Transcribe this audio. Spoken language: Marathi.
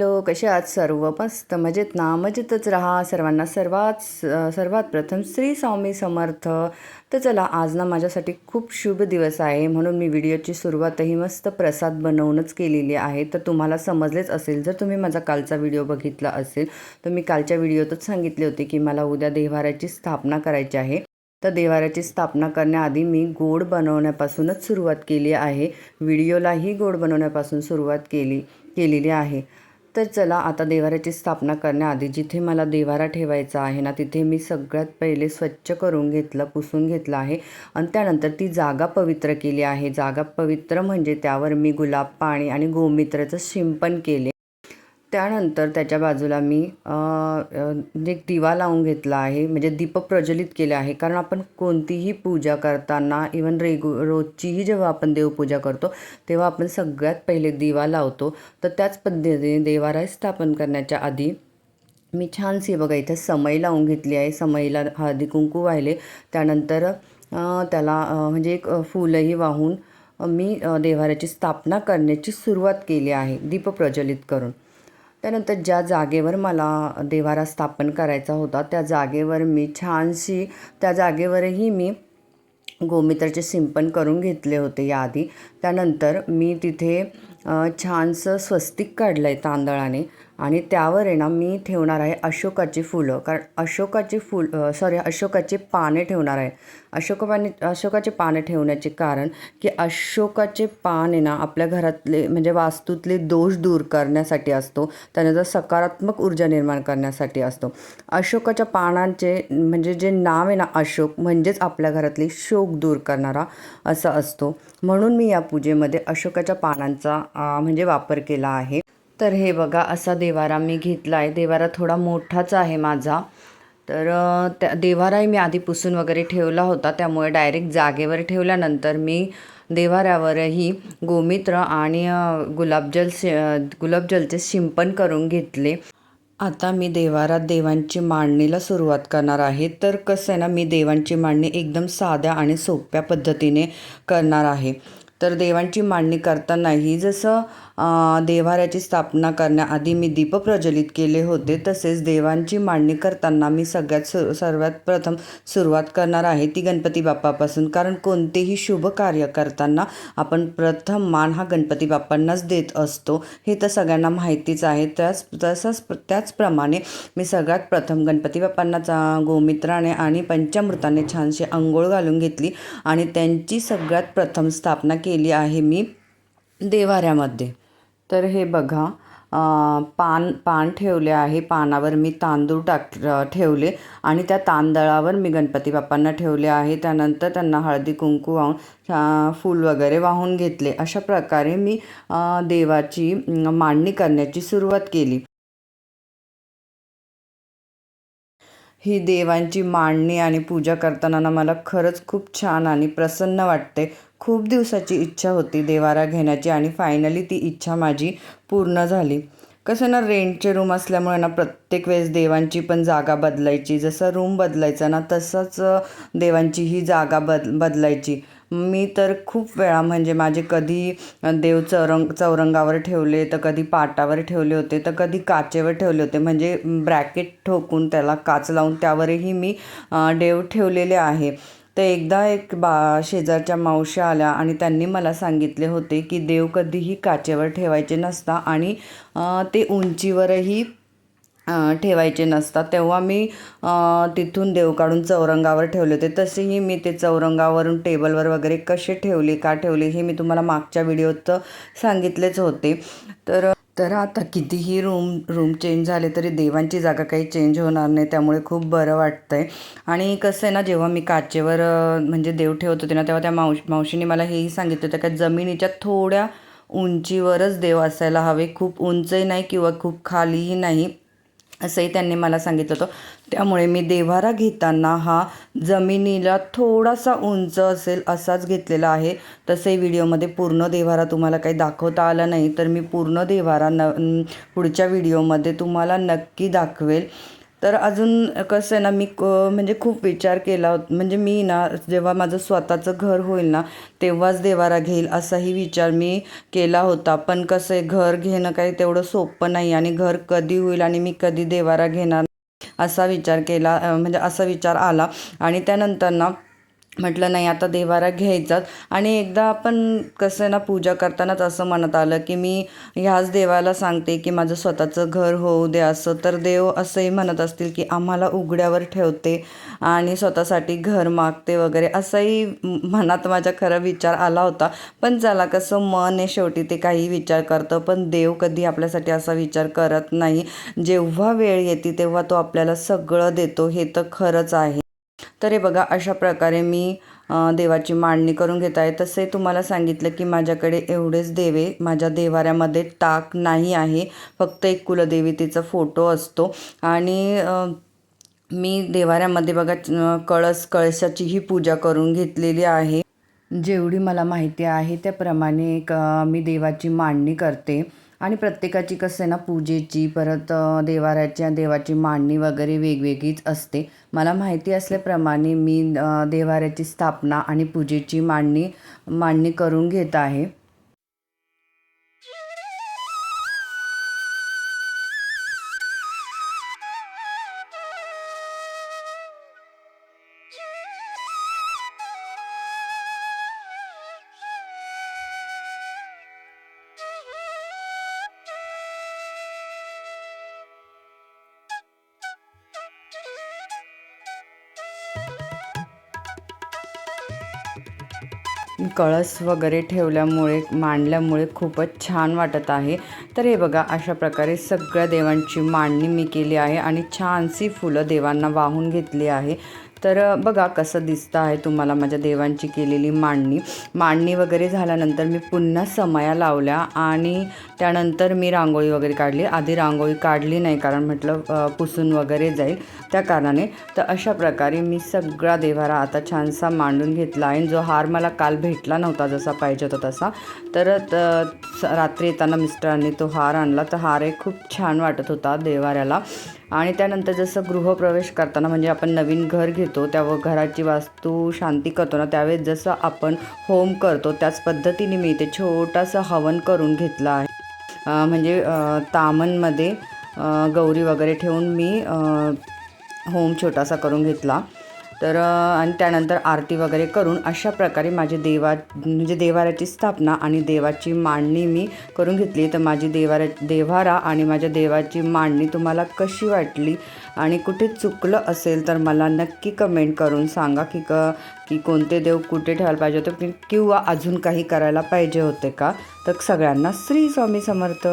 हॅलो कसे आहात सर्व मस्त मजेत ना मजेतच राहा. सर्वांना सर्वात सर्वात प्रथम श्री स्वामी समर्थ. तर चला आज ना माझ्यासाठी खूप शुभ दिवस आहे. म्हणून मी व्हिडिओची सुरुवातही मस्त प्रसाद बनवूनच केलेली आहे. तर तुम्हाला समजलेच असेल जर तुम्ही माझा कालचा व्हिडिओ बघितला असेल तर मी कालच्या व्हिडिओतच सांगितले होते की मला उद्या देव्हाऱ्याची स्थापना करायची आहे. तर देवाऱ्याची स्थापना करण्याआधी मी गोड बनवण्यापासूनच सुरुवात केली आहे. व्हिडिओलाही गोड बनवण्यापासून सुरुवात केली केलेली आहे. तर चला आता देवाऱ्याची स्थापना करण्याआधी जिथे मला देवारा ठेवायचा आहे ना तिथे मी सगळ्यात पहिले स्वच्छ करून घेतलं पुसून घेतलं आहे. आणि त्यानंतर ती जागा पवित्र केली आहे. जागा पवित्र म्हणजे त्यावर मी गुलाब पाणी आणि गोमित्राचं शिंपण केले. त्यानंतर त्याच्या बाजूला मी म्हणजे एक दिवा लावून घेतला आहे म्हणजे दीप प्रज्वलित केले आहे. कारण आपण कोणतीही पूजा करताना इवन रेगु रोजचीही जेव्हा आपण देवपूजा करतो तेव्हा आपण सगळ्यात पहिले दिवा लावतो. तर त्याच पद्धतीने देवारा स्थापन करण्याच्या आधी मी छानशी बघा इथं समई लावून घेतली आहे. समईला हळदी कुंकू वाहिले. त्यानंतर त्याला म्हणजे एक फुलंही वाहून मी देवाऱ्याची स्थापना करण्याची सुरुवात केली आहे दीप प्रज्वलित करून. त्यानंतर ज्या जागेवर मला देवारा स्थापन करायचा होता त्या जागेवर मी छानशी त्या जागेवरही मी गोमित्राचे सिंपन करून घेतले होते याआधी. त्यानंतर मी तिथे छानसं स्वस्तिक काढलं आहे तांदळाने. आणि त्यावर आहे ना मी ठेवणार आहे अशोकाची फुलं. कारण अशोकाची फुल सॉरी अशोकाचे पाने ठेवणार आहे. अशोक पाने अशोकाचे पाने ठेवण्याचे कारण की अशोकाचे पान आहे ना आपल्या घरातले म्हणजे वास्तूतले दोष दूर करण्यासाठी असतो. त्यानंतर सकारात्मक ऊर्जा निर्माण करण्यासाठी असतो. अशोकाच्या पानांचे म्हणजे जे नाव आहे ना अशोक म्हणजेच आपल्या घरातली शोक दूर करणारा असा असतो. म्हणून मी या पूजेमध्ये अशोकाच्या पानांचा म्हणजे वापर केला आहे. तर हे बघा असा देवारा मी घेतला आहे देवारा थोडा मोठाच आहे माझा. तर त्या देवाराही मी आधी पुसून वगैरे ठेवला होता. त्यामुळे डायरेक्ट जागेवर ठेवल्यानंतर मी देवाऱ्यावरही गोमित्र आणि गुलाबजल शि गुलाबजलचे शिंपण करून घेतले. आता मी देवारात देवांची मांडणीला सुरुवात करणार आहे. तर कसं आहे ना मी देवांची मांडणी एकदम साध्या आणि सोप्या पद्धतीने करणार आहे. तर देवांची मांडणी करतानाही जसं देवाऱ्याची स्थापना करण्याआधी मी दीप प्रज्वलित केले होते. तसेच देवांची मांडणी करताना मी सगळ्यात सु सर्वात प्रथम सुरुवात करणार आहे ती गणपती बाप्पापासून. कारण कोणतेही शुभ कार्य करताना आपण प्रथम मान हा गणपती बाप्पांनाच देत असतो. हे तर सगळ्यांना माहितीच आहे. त्याच तसंच त्याचप्रमाणे मी सगळ्यात प्रथम गणपती बाप्पांना चा- गोमित्राने आणि पंचामृताने छानशी आंघोळ घालून घेतली आणि त्यांची सगळ्यात प्रथम स्थापना केली आहे मी देवाऱ्यामध्ये तर हे बघा पान पान ठेवले आहे. पानावर मी तांदूळ टाक ठेवले आणि त्या तांदळावर मी गणपती बाप्पांना ठेवले आहे. त्यानंतर त्यांना हळदी कुंकू वाहून फूल वगैरे वाहून घेतले. अशा प्रकारे मी देवाची मांडणी करण्याची सुरुवात केली. ही देवांची मांडणी आणि पूजा करताना मला खरंच खूप छान आणि प्रसन्न वाटते. खूप दिवसाची इच्छा होती देवारा घेण्याची आणि फायनली ती इच्छा माझी पूर्ण झाली. कसं ना रेंटचे रूम असल्यामुळे ना प्रत्येक वेळेस देवांची पण जागा बदलायची. जसं रूम बदलायचा ना तसंच देवांची ही जागा बद बदलायची. मी तर खूप वेळा म्हणजे माझे कधी देव चौरंग चौरंगावर ठेवले तर कधी पाटावर ठेवले होते तर कधी काचेवर ठेवले होते. म्हणजे ब्रॅकेट ठोकून त्याला काच लावून त्यावरही मी देव ठेवलेले आहे. तर एकदा एक बा शेजारच्या मावशा आल्या आणि त्यांनी मला सांगितले होते की देव कधीही काचेवर ठेवायचे नसता आणि ते उंचीवरही ठेवायचे नसतात तेव्हा मी तिथून देव काढून चौरंगावर ठेवले होते. तसेही मी ते चौरंगावरून टेबलवर वगैरे कसे ठेवले का ठेवले हे मी तुम्हाला मागच्या व्हिडिओत सांगितलेच होते. तर तर आता कितीही रूम रूम चेंज झाले तरी देवांची जागा काही चेंज होणार नाही त्यामुळे खूप बरं वाटतं आहे आणि कसं आहे ना जेव्हा मी काचेवर म्हणजे देव ठेवत होते ना तेव्हा त्या मावश मावशीने मला हेही सांगितलं होतं का जमिनीच्या थोड्या उंचीवरच देव असायला हवे. खूप उंचही नाही किंवा खूप खालीही नाही. असंही त्यांनी मला सांगितलं होतं. त्यामुळे मी देव्हारा घेताना हा जमिनीला थोडासा उंच असेल असाच घेतलेला आहे. तसे व्हिडिओमध्ये पूर्ण देव्हारा तुम्हाला काही दाखवता आला नाही तर मी पूर्ण देवारा न पुढच्या व्हिडिओमध्ये तुम्हाला नक्की दाखवेल. तर अजून कसं आहे ना मी क म्हणजे खूप विचार केला म्हणजे मी ना जेव्हा माझं स्वतःचं घर होईल ना तेव्हाच देवारा घेईल असाही विचार मी केला होता. पण कसं आहे घर घेणं काही तेवढं सोपं नाही आणि घर कधी होईल आणि मी कधी देवारा घेणार असा विचार केला म्हणजे असा विचार आला. आणि त्यानंतर ना म्हटलं नाही आता देवारा घ्यायचाच. आणि एकदा आपण कसं आहे ना पूजा करतानाच असं म्हणत आलं की मी ह्याच देवाला सांगते की माझं स्वतःचं घर होऊ दे असं. तर देव असंही म्हणत असतील की आम्हाला उघड्यावर ठेवते आणि स्वतःसाठी घर मागते वगैरे. असाही मनात माझा खरा विचार आला होता. पण चला कसं मन आहे शेवटी ते काही विचार करतं. पण देव कधी आपल्यासाठी असा विचार करत नाही. जेव्हा वेळ येते तेव्हा तो आपल्याला सगळं देतो. हे तर खरंच आहे. तर हे बघा अशा प्रकारे मी देवाची मांडणी करून घेत आहे. तसे तुम्हाला सांगितलं की माझ्याकडे एवढेच देवे माझ्या देवाऱ्यामध्ये टाक नाही आहे. फक्त एक कुलदेवतेचा फोटो असतो. आणि मी देवाऱ्यामध्ये बघा कळस कळशाचीही पूजा करून घेतलेली आहे. जेवढी मला माहिती आहे त्याप्रमाणे एक मी देवाची मांडणी करते. आणि प्रत्येकाची कसं आहे ना पूजेची परत देवाऱ्याच्या देवाची मांडणी वगैरे वेगवेगळीच असते. मला माहिती असल्याप्रमाणे मी देवाऱ्याची स्थापना आणि पूजेची मांडणी मांडणी करून घेत आहे. कळस वगैरे ठेवल्यामुळे मांडल्यामुळे खूपच छान वाटत आहे. तर हे बघा अशा प्रकारे सगळ्या देवांची मांडणी मी केली आहे आणि छानशी फुलं देवांना वाहून घेतली आहे. तर बघा कसं दिसतं आहे तुम्हाला माझ्या देवांची केलेली मांडणी. मांडणी वगैरे झाल्यानंतर मी पुन्हा समया लावल्या आणि त्यानंतर मी रांगोळी वगैरे काढली. आधी रांगोळी काढली नाही कारण म्हटलं पुसून वगैरे जाईल त्या कारणाने. तर अशा प्रकारे मी सगळा देवारा आता छानसा मांडून घेतला आहे. जो हार मला काल भेटला नव्हता जसा पाहिजे होता तसा. तर स- रात्री येताना मिस्टरांनी तो हार आणला. तर हार एक खूप छान वाटत होता देवाऱ्याला आणि त्यानंतर जसं गृहप्रवेश करताना म्हणजे आपण नवीन घर घेतो त्यावर घराची वास्तू शांती करतो ना त्यावेळेस जसं आपण होम करतो त्याच पद्धतीने मी इथे छोटासा हवन करून घेतला आहे. म्हणजे तामनमध्ये तामणमध्ये गौरी वगैरे ठेवून मी होम छोटासा करून घेतला. तर आणि त्यानंतर आरती वगैरे करून अशा प्रकारे माझी देवा म्हणजे देवाऱ्याची स्थापना आणि देवाची मांडणी मी करून घेतली. तर माझी देवाऱ्या देवारा आणि माझ्या देवाची मांडणी तुम्हाला कशी वाटली आणि कुठे चुकलं असेल तर मला नक्की कमेंट करून सांगा की क की कोणते देव कुठे ठेवायला पाहिजे होते किंवा अजून काही करायला पाहिजे होते का? तर सगळ्यांना श्री स्वामी समर्थ.